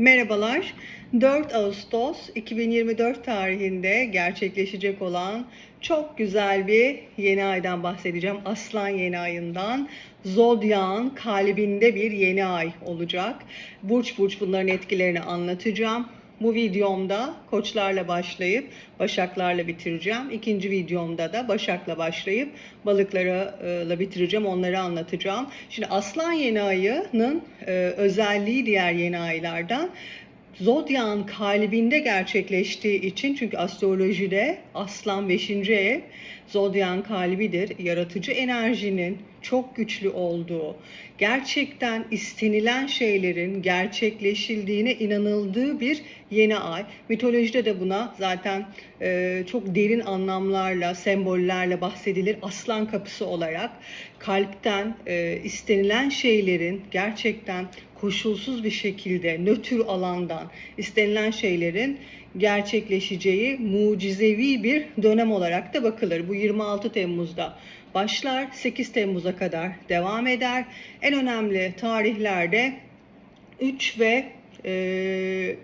Merhabalar. 4 Ağustos 2024 tarihinde gerçekleşecek olan çok güzel bir yeni aydan bahsedeceğim. Aslan yeni ayından. Zodyağın kalbinde bir yeni ay olacak. Burç burç bunların etkilerini anlatacağım. Bu videomda koçlarla başlayıp başaklarla bitireceğim. İkinci videomda da başakla başlayıp balıklarla bitireceğim. Onları anlatacağım. Şimdi aslan yeni ayının e, özelliği diğer yeni aylardan Zodya'nın kalbinde gerçekleştiği için çünkü astrolojide aslan 5. ev Zodya'nın kalbidir. Yaratıcı enerjinin çok güçlü olduğu, gerçekten istenilen şeylerin gerçekleşildiğine inanıldığı bir yeni ay. Mitolojide de buna zaten e, çok derin anlamlarla, sembollerle bahsedilir. Aslan kapısı olarak kalpten e, istenilen şeylerin gerçekten koşulsuz bir şekilde nötr alandan istenilen şeylerin gerçekleşeceği mucizevi bir dönem olarak da bakılır. Bu 26 Temmuz'da başlar, 8 Temmuz'a kadar devam eder. En önemli tarihlerde 3 ve e,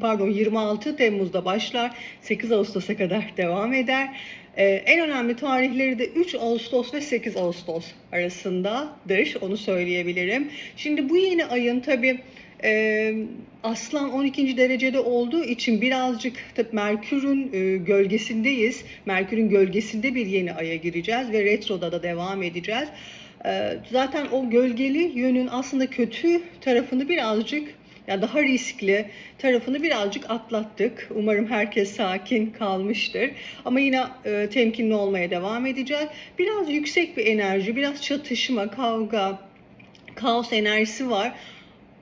pardon 26 Temmuz'da başlar, 8 Ağustos'a kadar devam eder. Ee, en önemli tarihleri de 3 Ağustos ve 8 Ağustos arasındadır. Onu söyleyebilirim. Şimdi bu yeni ayın tabi e, Aslan 12. derecede olduğu için birazcık tabi Merkür'ün e, gölgesindeyiz. Merkür'ün gölgesinde bir yeni aya gireceğiz ve retroda da devam edeceğiz. E, zaten o gölgeli yönün aslında kötü tarafını birazcık yani daha riskli tarafını birazcık atlattık. Umarım herkes sakin kalmıştır. Ama yine e, temkinli olmaya devam edeceğiz. Biraz yüksek bir enerji, biraz çatışma, kavga, kaos enerjisi var.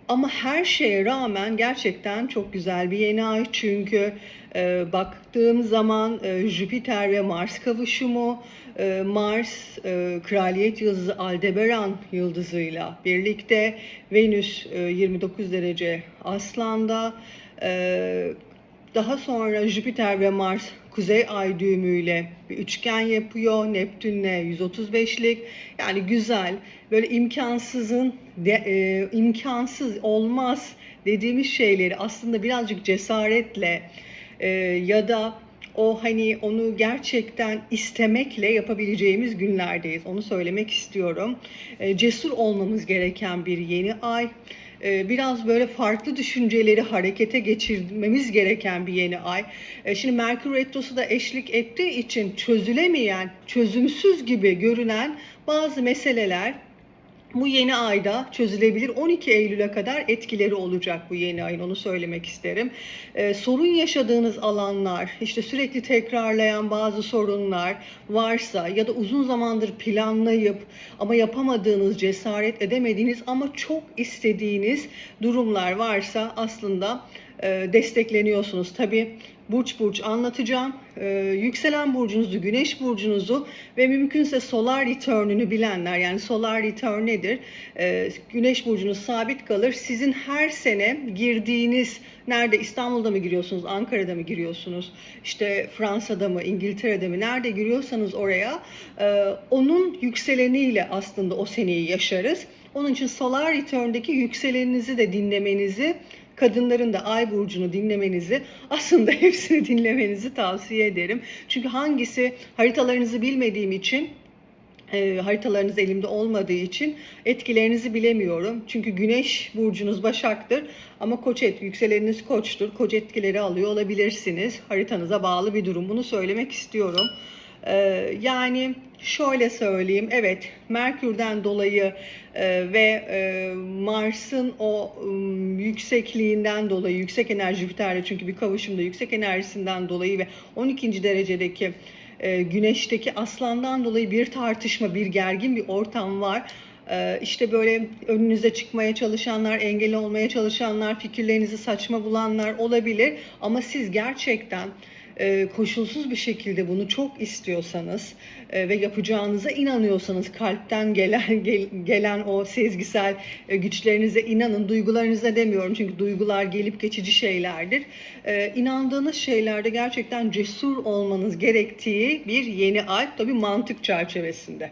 Ama her şeye rağmen gerçekten çok güzel bir yeni ay. Çünkü e, baktığım zaman e, Jüpiter ve Mars kavuşumu, e, Mars e, kraliyet yıldızı Aldebaran yıldızıyla birlikte Venüs e, 29 derece Aslan'da, e, daha sonra Jüpiter ve Mars kuzey ay düğümüyle bir üçgen yapıyor. Neptünle 135'lik. Yani güzel. Böyle imkansızın de, e, imkansız olmaz dediğimiz şeyleri aslında birazcık cesaretle e, ya da o hani onu gerçekten istemekle yapabileceğimiz günlerdeyiz. Onu söylemek istiyorum. E, cesur olmamız gereken bir yeni ay. E, biraz böyle farklı düşünceleri harekete geçirmemiz gereken bir yeni ay. E, şimdi Merkür Retrosu da eşlik ettiği için çözülemeyen, çözümsüz gibi görünen bazı meseleler bu yeni ayda çözülebilir. 12 Eylül'e kadar etkileri olacak bu yeni ayın onu söylemek isterim. Ee, sorun yaşadığınız alanlar, işte sürekli tekrarlayan bazı sorunlar varsa ya da uzun zamandır planlayıp ama yapamadığınız, cesaret edemediğiniz ama çok istediğiniz durumlar varsa aslında destekleniyorsunuz. Tabii burç burç anlatacağım. Ee, yükselen burcunuzu, güneş burcunuzu ve mümkünse solar return'ünü bilenler yani solar return nedir? Ee, güneş burcunuz sabit kalır. Sizin her sene girdiğiniz nerede İstanbul'da mı giriyorsunuz, Ankara'da mı giriyorsunuz, işte Fransa'da mı, İngiltere'de mi nerede giriyorsanız oraya e, onun yükseleniyle aslında o seneyi yaşarız. Onun için solar return'deki yükseleninizi de dinlemenizi kadınların da ay burcunu dinlemenizi aslında hepsini dinlemenizi tavsiye ederim. Çünkü hangisi haritalarınızı bilmediğim için e, haritalarınız elimde olmadığı için etkilerinizi bilemiyorum. Çünkü güneş burcunuz başaktır ama koç et, yükseleniniz koçtur. Koç etkileri alıyor olabilirsiniz. Haritanıza bağlı bir durum. Bunu söylemek istiyorum. Ee, yani şöyle söyleyeyim, evet Merkür'den dolayı e, ve e, Mars'ın o e, yüksekliğinden dolayı, yüksek enerji Jüpiter'le çünkü bir kavuşumda yüksek enerjisinden dolayı ve 12. derecedeki e, Güneş'teki aslandan dolayı bir tartışma, bir gergin bir ortam var. Ee, işte böyle önünüze çıkmaya çalışanlar, engel olmaya çalışanlar, fikirlerinizi saçma bulanlar olabilir. Ama siz gerçekten e, koşulsuz bir şekilde bunu çok istiyorsanız e, ve yapacağınıza inanıyorsanız kalpten gelen gel, gelen o sezgisel e, güçlerinize inanın. Duygularınıza demiyorum çünkü duygular gelip geçici şeylerdir. İnandığınız şeylerde gerçekten cesur olmanız gerektiği bir yeni ay tabii mantık çerçevesinde.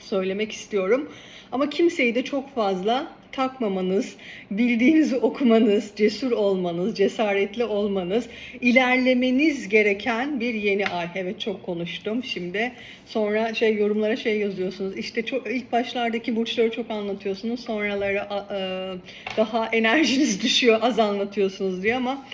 Söylemek istiyorum. Ama kimseyi de çok fazla takmamanız, bildiğinizi okumanız, cesur olmanız, cesaretli olmanız, ilerlemeniz gereken bir yeni ay. Evet çok konuştum şimdi. Sonra şey yorumlara şey yazıyorsunuz. İşte çok ilk başlardaki burçları çok anlatıyorsunuz. Sonraları e, daha enerjiniz düşüyor, az anlatıyorsunuz diye ama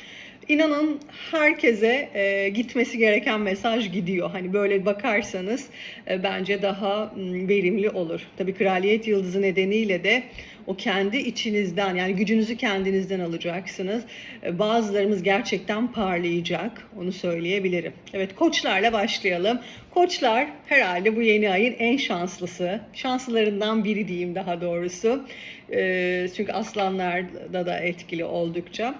İnanın herkese e, gitmesi gereken mesaj gidiyor. Hani böyle bakarsanız e, bence daha m, verimli olur. Tabii kraliyet yıldızı nedeniyle de o kendi içinizden yani gücünüzü kendinizden alacaksınız. E, bazılarımız gerçekten parlayacak. Onu söyleyebilirim. Evet koçlarla başlayalım. Koçlar herhalde bu yeni ayın en şanslısı. Şanslılarından biri diyeyim daha doğrusu. E, çünkü aslanlarda da etkili oldukça.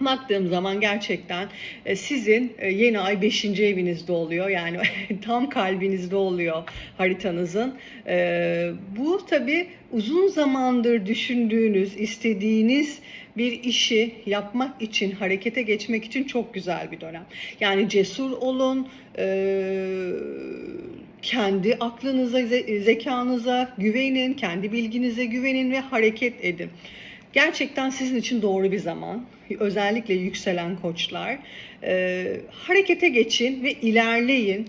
Baktığım zaman gerçekten e, sizin e, yeni ay 5. evinizde oluyor. Yani tam kalbinizde oluyor haritanızın. E, Bu tabii uzun zamandır düşündüğünüz, istediğiniz bir işi yapmak için, harekete geçmek için çok güzel bir dönem. Yani cesur olun, kendi aklınıza, ze- zekanıza güvenin, kendi bilginize güvenin ve hareket edin. Gerçekten sizin için doğru bir zaman. Özellikle yükselen koçlar. Ee, harekete geçin ve ilerleyin.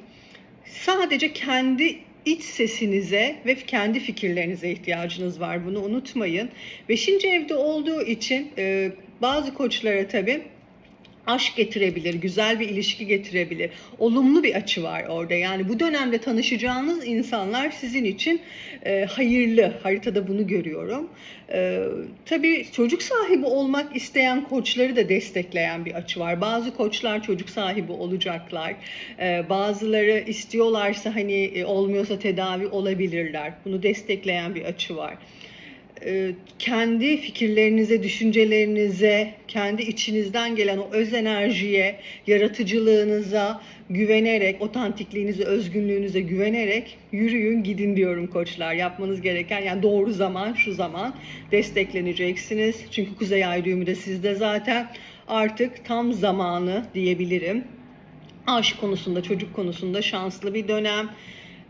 Sadece kendi iç sesinize ve kendi fikirlerinize ihtiyacınız var. Bunu unutmayın. Beşinci evde olduğu için e, bazı koçlara tabii aşk getirebilir, güzel bir ilişki getirebilir. Olumlu bir açı var orada. Yani bu dönemde tanışacağınız insanlar sizin için e, hayırlı. Haritada bunu görüyorum. E, tabii çocuk sahibi olmak isteyen koçları da destekleyen bir açı var. Bazı koçlar çocuk sahibi olacaklar. E, bazıları istiyorlarsa hani e, olmuyorsa tedavi olabilirler. Bunu destekleyen bir açı var kendi fikirlerinize, düşüncelerinize, kendi içinizden gelen o öz enerjiye, yaratıcılığınıza güvenerek, otantikliğinize, özgünlüğünüze güvenerek yürüyün, gidin diyorum koçlar. Yapmanız gereken yani doğru zaman şu zaman destekleneceksiniz. Çünkü Kuzey Ay düğümü de sizde zaten artık tam zamanı diyebilirim. Aşk konusunda, çocuk konusunda şanslı bir dönem.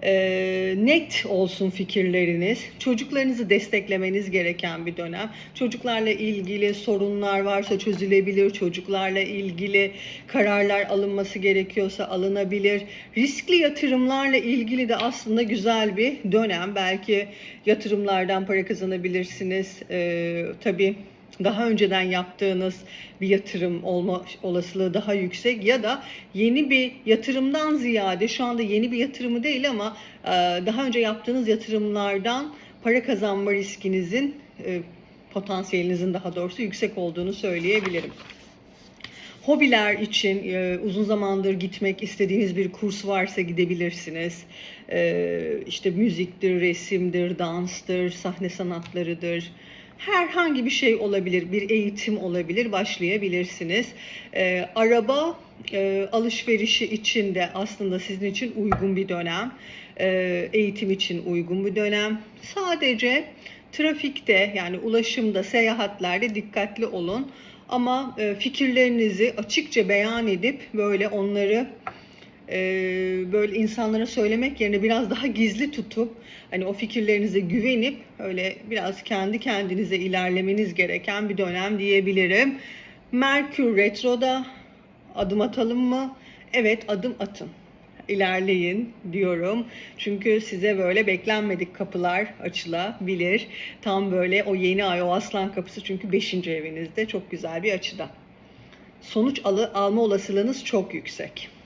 Ee, net olsun fikirleriniz. Çocuklarınızı desteklemeniz gereken bir dönem. Çocuklarla ilgili sorunlar varsa çözülebilir. Çocuklarla ilgili kararlar alınması gerekiyorsa alınabilir. Riskli yatırımlarla ilgili de aslında güzel bir dönem. Belki yatırımlardan para kazanabilirsiniz. Ee, tabii daha önceden yaptığınız bir yatırım olma olasılığı daha yüksek ya da yeni bir yatırımdan ziyade şu anda yeni bir yatırımı değil ama e, daha önce yaptığınız yatırımlardan para kazanma riskinizin e, potansiyelinizin daha doğrusu yüksek olduğunu söyleyebilirim. Hobiler için e, uzun zamandır gitmek istediğiniz bir kurs varsa gidebilirsiniz. E, işte müziktir, resimdir, danstır, sahne sanatlarıdır. Herhangi bir şey olabilir, bir eğitim olabilir, başlayabilirsiniz. E, araba e, alışverişi için de aslında sizin için uygun bir dönem. E, eğitim için uygun bir dönem. Sadece trafikte yani ulaşımda, seyahatlerde dikkatli olun. Ama e, fikirlerinizi açıkça beyan edip böyle onları e, böyle insanlara söylemek yerine biraz daha gizli tutup hani o fikirlerinize güvenip öyle biraz kendi kendinize ilerlemeniz gereken bir dönem diyebilirim. Merkür retroda adım atalım mı? Evet adım atın. İlerleyin diyorum. Çünkü size böyle beklenmedik kapılar açılabilir. Tam böyle o yeni ay o aslan kapısı çünkü 5. evinizde çok güzel bir açıda. Sonuç alı, alma olasılığınız çok yüksek.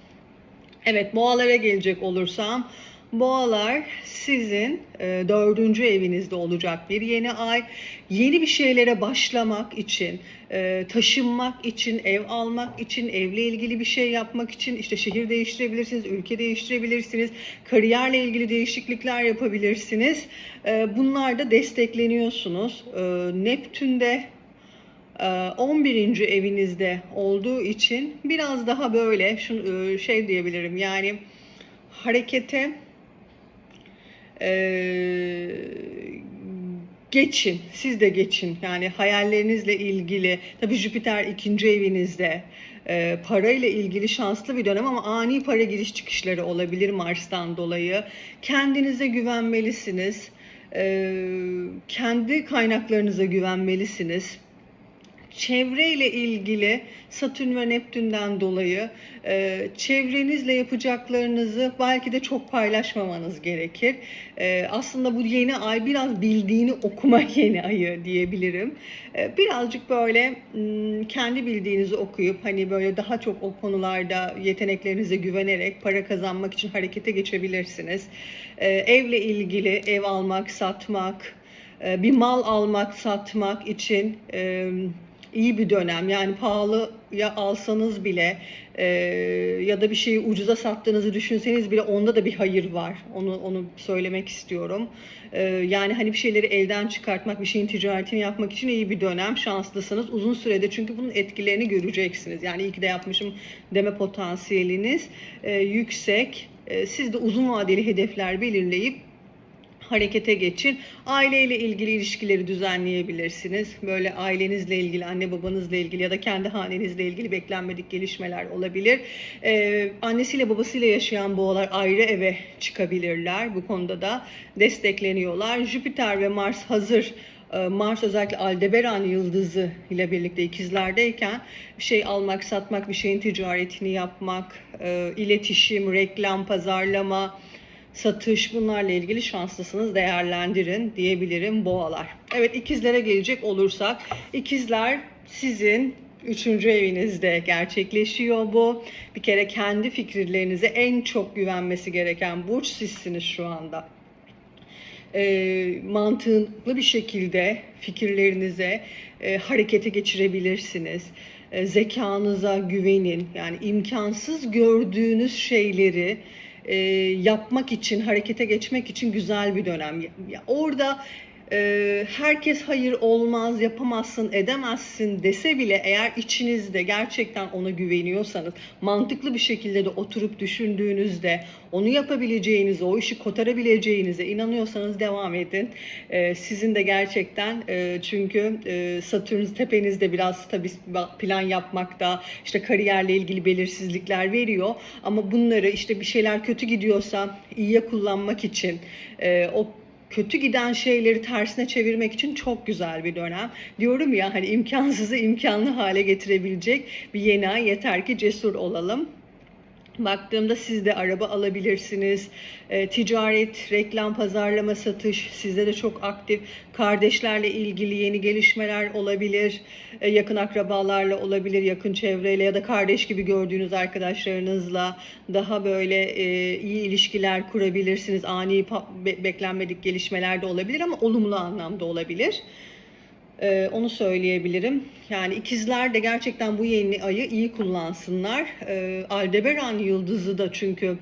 Evet boğalara gelecek olursam boğalar sizin e, dördüncü evinizde olacak bir yeni ay. Yeni bir şeylere başlamak için, e, taşınmak için, ev almak için, evle ilgili bir şey yapmak için işte şehir değiştirebilirsiniz, ülke değiştirebilirsiniz, kariyerle ilgili değişiklikler yapabilirsiniz. E, bunlar da destekleniyorsunuz. E, Neptün'de 11. evinizde olduğu için biraz daha böyle şu e, şey diyebilirim yani harekete e, geçin. Siz de geçin. Yani hayallerinizle ilgili. Tabii Jüpiter ikinci evinizde. E, parayla ilgili şanslı bir dönem ama ani para giriş çıkışları olabilir Mars'tan dolayı. Kendinize güvenmelisiniz. E, kendi kaynaklarınıza güvenmelisiniz çevreyle ilgili Satürn ve Neptün'den dolayı e, çevrenizle yapacaklarınızı belki de çok paylaşmamanız gerekir. E, aslında bu yeni ay biraz bildiğini okuma yeni ayı diyebilirim. E, birazcık böyle m, kendi bildiğinizi okuyup hani böyle daha çok o konularda yeteneklerinize güvenerek para kazanmak için harekete geçebilirsiniz. E, evle ilgili ev almak, satmak, e, bir mal almak, satmak için iyi bir dönem. Yani pahalıya alsanız bile e, ya da bir şeyi ucuza sattığınızı düşünseniz bile onda da bir hayır var. Onu onu söylemek istiyorum. E, yani hani bir şeyleri elden çıkartmak, bir şeyin ticaretini yapmak için iyi bir dönem. Şanslısınız. Uzun sürede çünkü bunun etkilerini göreceksiniz. Yani iyi ki de yapmışım deme potansiyeliniz e, yüksek. E, siz de uzun vadeli hedefler belirleyip harekete geçin. Aileyle ilgili ilişkileri düzenleyebilirsiniz. Böyle ailenizle ilgili, anne babanızla ilgili ya da kendi hanenizle ilgili beklenmedik gelişmeler olabilir. Ee, annesiyle babasıyla yaşayan boğalar ayrı eve çıkabilirler. Bu konuda da destekleniyorlar. Jüpiter ve Mars hazır ee, Mars özellikle Aldebaran yıldızı ile birlikte ikizlerdeyken bir şey almak, satmak, bir şeyin ticaretini yapmak, e, iletişim, reklam, pazarlama, satış bunlarla ilgili şanslısınız değerlendirin diyebilirim boğalar. Evet ikizlere gelecek olursak ikizler sizin Üçüncü evinizde gerçekleşiyor bu. Bir kere kendi fikirlerinize en çok güvenmesi gereken burç sizsiniz şu anda e, mantıklı bir şekilde fikirlerinize e, harekete geçirebilirsiniz. E, zekanıza güvenin. Yani imkansız gördüğünüz şeyleri e, yapmak için, harekete geçmek için güzel bir dönem. Ya, orada e, herkes hayır olmaz, yapamazsın, edemezsin dese bile eğer içinizde gerçekten ona güveniyorsanız, mantıklı bir şekilde de oturup düşündüğünüzde onu yapabileceğinize, o işi kotarabileceğinize inanıyorsanız devam edin. E, sizin de gerçekten e, çünkü e, Satürn tepenizde biraz tabii plan yapmakta, işte kariyerle ilgili belirsizlikler veriyor. Ama bunları işte bir şeyler kötü gidiyorsa iyiye kullanmak için e, o kötü giden şeyleri tersine çevirmek için çok güzel bir dönem. Diyorum ya hani imkansızı imkanlı hale getirebilecek bir yeni ay yeter ki cesur olalım. Baktığımda siz de araba alabilirsiniz. E, ticaret, reklam, pazarlama, satış sizde de çok aktif. Kardeşlerle ilgili yeni gelişmeler olabilir. E, yakın akrabalarla olabilir, yakın çevreyle ya da kardeş gibi gördüğünüz arkadaşlarınızla daha böyle e, iyi ilişkiler kurabilirsiniz. Ani be beklenmedik gelişmeler de olabilir ama olumlu anlamda olabilir. Ee, onu söyleyebilirim. Yani ikizler de gerçekten bu yeni ayı iyi kullansınlar. Ee, Aldebaran yıldızı da çünkü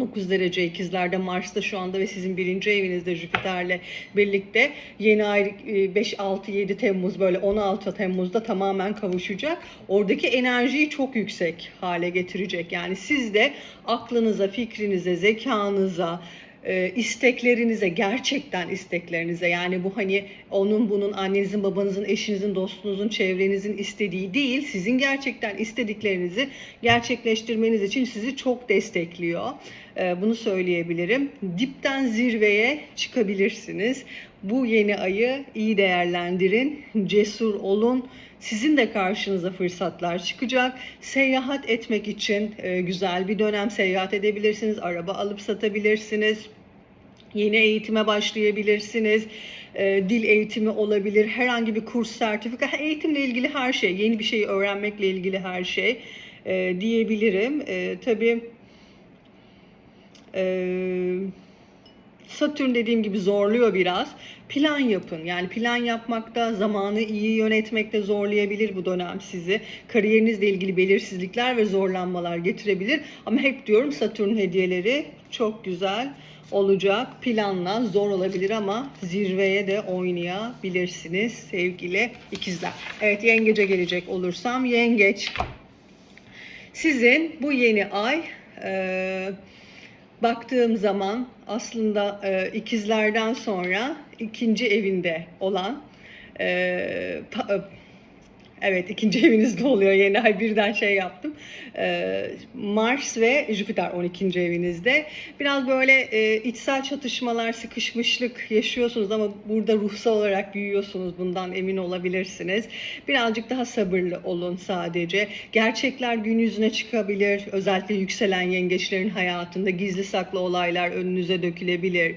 9 derece ikizlerde Mars'ta şu anda ve sizin birinci evinizde Jüpiter'le birlikte yeni ay 5, 6, 7 Temmuz böyle 16 Temmuz'da tamamen kavuşacak. Oradaki enerjiyi çok yüksek hale getirecek. Yani siz de aklınıza, fikrinize, zekanıza, e, isteklerinize gerçekten isteklerinize yani bu hani onun bunun annenizin babanızın eşinizin dostunuzun çevrenizin istediği değil sizin gerçekten istediklerinizi gerçekleştirmeniz için sizi çok destekliyor. E, bunu söyleyebilirim. Dipten zirveye çıkabilirsiniz. Bu yeni ayı iyi değerlendirin, cesur olun. Sizin de karşınıza fırsatlar çıkacak. Seyahat etmek için e, güzel bir dönem seyahat edebilirsiniz. Araba alıp satabilirsiniz. Yeni eğitime başlayabilirsiniz. E, dil eğitimi olabilir. Herhangi bir kurs, sertifika, eğitimle ilgili her şey, yeni bir şeyi öğrenmekle ilgili her şey e, diyebilirim. E, tabii e, Satürn dediğim gibi zorluyor biraz. Plan yapın. Yani plan yapmakta, zamanı iyi yönetmekte zorlayabilir bu dönem sizi. Kariyerinizle ilgili belirsizlikler ve zorlanmalar getirebilir. Ama hep diyorum Satürn hediyeleri çok güzel olacak. Planla zor olabilir ama zirveye de oynayabilirsiniz sevgili ikizler. Evet yengece gelecek olursam yengeç. Sizin bu yeni ay e, baktığım zaman aslında e, ikizlerden sonra ikinci evinde olan e, pa- Evet ikinci evinizde oluyor yeni ay birden şey yaptım. Ee, Mars ve Jüpiter 12. evinizde. Biraz böyle e, içsel çatışmalar, sıkışmışlık yaşıyorsunuz ama burada ruhsal olarak büyüyorsunuz. Bundan emin olabilirsiniz. Birazcık daha sabırlı olun sadece. Gerçekler gün yüzüne çıkabilir. Özellikle yükselen yengeçlerin hayatında gizli saklı olaylar önünüze dökülebilir.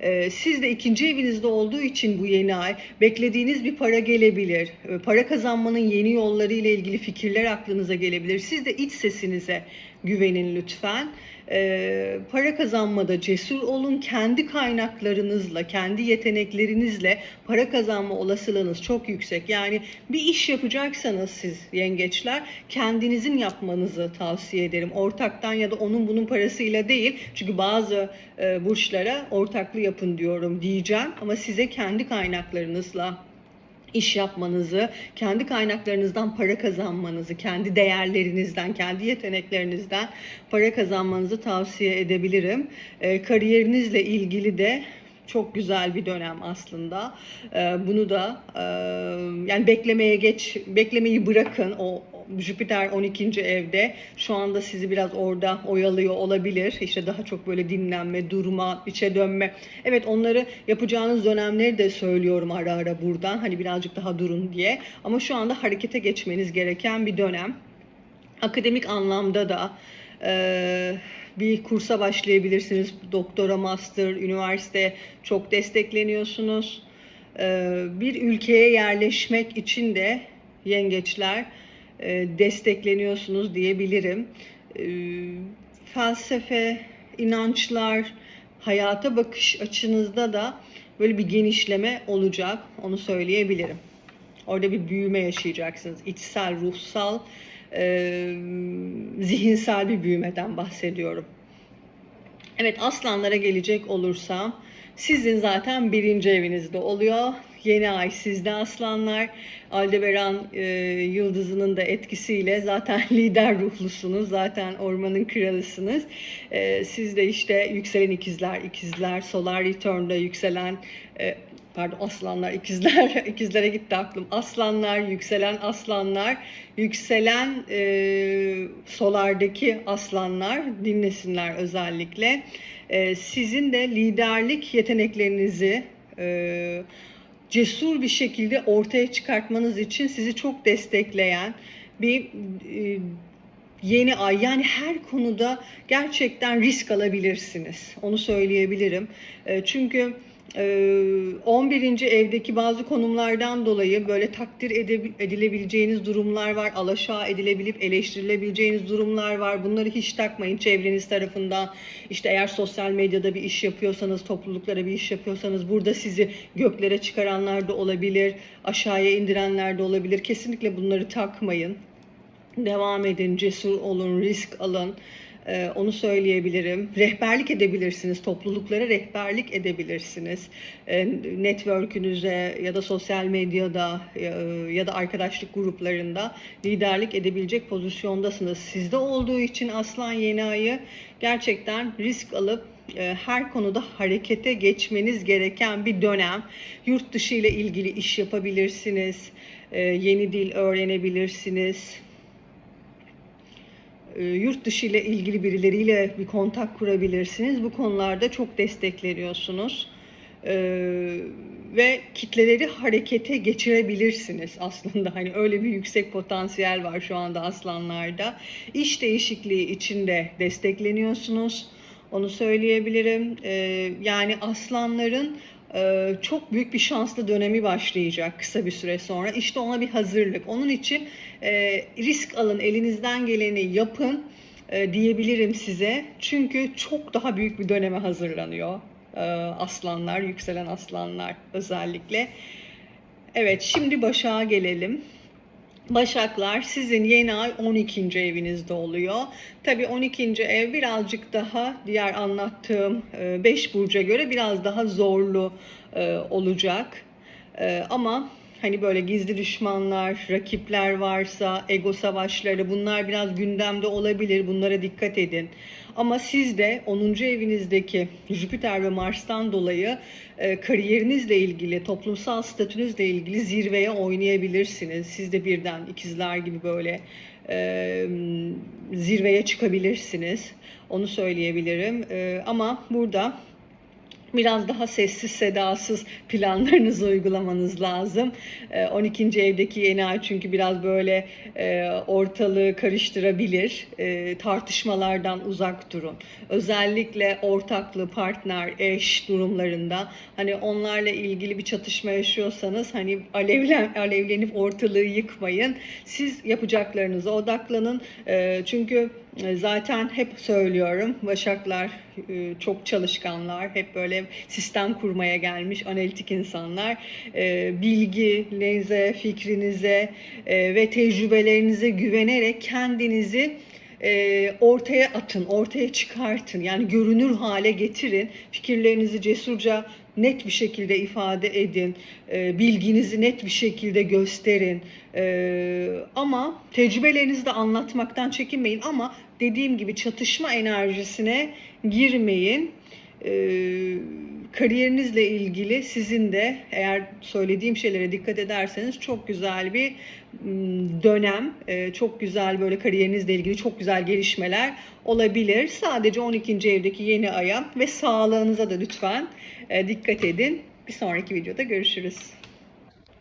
Ee, Siz de ikinci evinizde olduğu için bu yeni ay beklediğiniz bir para gelebilir. Ee, Para kazanmanın yeni yolları ile ilgili fikirler aklınıza gelebilir. Siz de iç sesinize güvenin lütfen. Ee, para kazanmada cesur olun. Kendi kaynaklarınızla, kendi yeteneklerinizle para kazanma olasılığınız çok yüksek. Yani bir iş yapacaksanız siz yengeçler kendinizin yapmanızı tavsiye ederim. Ortaktan ya da onun bunun parasıyla değil. Çünkü bazı e, burçlara ortaklı yapın diyorum diyeceğim ama size kendi kaynaklarınızla iş yapmanızı, kendi kaynaklarınızdan para kazanmanızı, kendi değerlerinizden, kendi yeteneklerinizden para kazanmanızı tavsiye edebilirim. E, kariyerinizle ilgili de çok güzel bir dönem aslında. E, bunu da yani beklemeye geç, beklemeyi bırakın. O Jüpiter 12. evde şu anda sizi biraz orada oyalıyor olabilir. İşte daha çok böyle dinlenme, durma, içe dönme. Evet onları yapacağınız dönemleri de söylüyorum ara ara buradan. Hani birazcık daha durun diye. Ama şu anda harekete geçmeniz gereken bir dönem. Akademik anlamda da e, bir kursa başlayabilirsiniz. Doktora, master, üniversite çok destekleniyorsunuz. E, bir ülkeye yerleşmek için de yengeçler destekleniyorsunuz diyebilirim. E, felsefe, inançlar, hayata bakış açınızda da böyle bir genişleme olacak. Onu söyleyebilirim. Orada bir büyüme yaşayacaksınız. İçsel, ruhsal, e, zihinsel bir büyümeden bahsediyorum. Evet aslanlara gelecek olursam sizin zaten birinci evinizde oluyor. Yeni ay sizde aslanlar. Aldebaran e, yıldızının da etkisiyle zaten lider ruhlusunuz. Zaten ormanın kralısınız. E, siz de işte yükselen ikizler, ikizler, solar return'da yükselen e, pardon aslanlar, ikizler, ikizlere gitti aklım. Aslanlar, yükselen aslanlar, yükselen e, solardaki aslanlar dinlesinler özellikle. E, sizin de liderlik yeteneklerinizi e, cesur bir şekilde ortaya çıkartmanız için sizi çok destekleyen bir e, yeni ay yani her konuda gerçekten risk alabilirsiniz. Onu söyleyebilirim. E, çünkü 11. evdeki bazı konumlardan dolayı böyle takdir edilebileceğiniz durumlar var. Alaşağı edilebilip eleştirilebileceğiniz durumlar var. Bunları hiç takmayın çevreniz tarafından. İşte eğer sosyal medyada bir iş yapıyorsanız, topluluklara bir iş yapıyorsanız burada sizi göklere çıkaranlar da olabilir, aşağıya indirenler de olabilir. Kesinlikle bunları takmayın. Devam edin, cesur olun, risk alın. Ee, onu söyleyebilirim. Rehberlik edebilirsiniz, topluluklara rehberlik edebilirsiniz. Ee, network'ünüze ya da sosyal medyada e, ya da arkadaşlık gruplarında liderlik edebilecek pozisyondasınız. Sizde olduğu için Aslan Yeni Ayı gerçekten risk alıp e, her konuda harekete geçmeniz gereken bir dönem. Yurt dışı ile ilgili iş yapabilirsiniz, e, yeni dil öğrenebilirsiniz yurt dışı ile ilgili birileriyle bir kontak kurabilirsiniz. Bu konularda çok destekleniyorsunuz. E, ve kitleleri harekete geçirebilirsiniz aslında. Hani öyle bir yüksek potansiyel var şu anda aslanlarda. İş değişikliği içinde destekleniyorsunuz. Onu söyleyebilirim. E, yani aslanların e, çok büyük bir şanslı dönemi başlayacak kısa bir süre sonra. İşte ona bir hazırlık. Onun için e, risk alın, elinizden geleni yapın e, diyebilirim size. Çünkü çok daha büyük bir döneme hazırlanıyor e, aslanlar, yükselen aslanlar özellikle. Evet, şimdi Başak'a gelelim. Başaklar sizin yeni ay 12. evinizde oluyor. Tabii 12. ev birazcık daha diğer anlattığım 5 burca göre biraz daha zorlu e, olacak. E, Ama hani böyle gizli düşmanlar, rakipler varsa, ego savaşları bunlar biraz gündemde olabilir. Bunlara dikkat edin. Ama siz de 10. evinizdeki Jüpiter ve Mars'tan dolayı e, kariyerinizle ilgili, toplumsal statünüzle ilgili zirveye oynayabilirsiniz. Siz de birden ikizler gibi böyle e, zirveye çıkabilirsiniz. Onu söyleyebilirim. E, ama burada biraz daha sessiz sedasız planlarınızı uygulamanız lazım. Ee, 12. evdeki yeni ay çünkü biraz böyle e, ortalığı karıştırabilir. E, tartışmalardan uzak durun. Özellikle ortaklı, partner, eş durumlarında hani onlarla ilgili bir çatışma yaşıyorsanız hani alevlen, alevlenip ortalığı yıkmayın. Siz yapacaklarınıza odaklanın. E, çünkü Zaten hep söylüyorum Başaklar e, çok çalışkanlar, hep böyle sistem kurmaya gelmiş analitik insanlar. E, Bilginize, fikrinize e, ve tecrübelerinize güvenerek kendinizi e, ortaya atın, ortaya çıkartın. Yani görünür hale getirin. Fikirlerinizi cesurca net bir şekilde ifade edin. E, bilginizi net bir şekilde gösterin. E, ama tecrübelerinizi de anlatmaktan çekinmeyin. Ama dediğim gibi çatışma enerjisine girmeyin. E, kariyerinizle ilgili sizin de eğer söylediğim şeylere dikkat ederseniz çok güzel bir dönem, çok güzel böyle kariyerinizle ilgili çok güzel gelişmeler olabilir. Sadece 12. evdeki yeni aya ve sağlığınıza da lütfen dikkat edin. Bir sonraki videoda görüşürüz.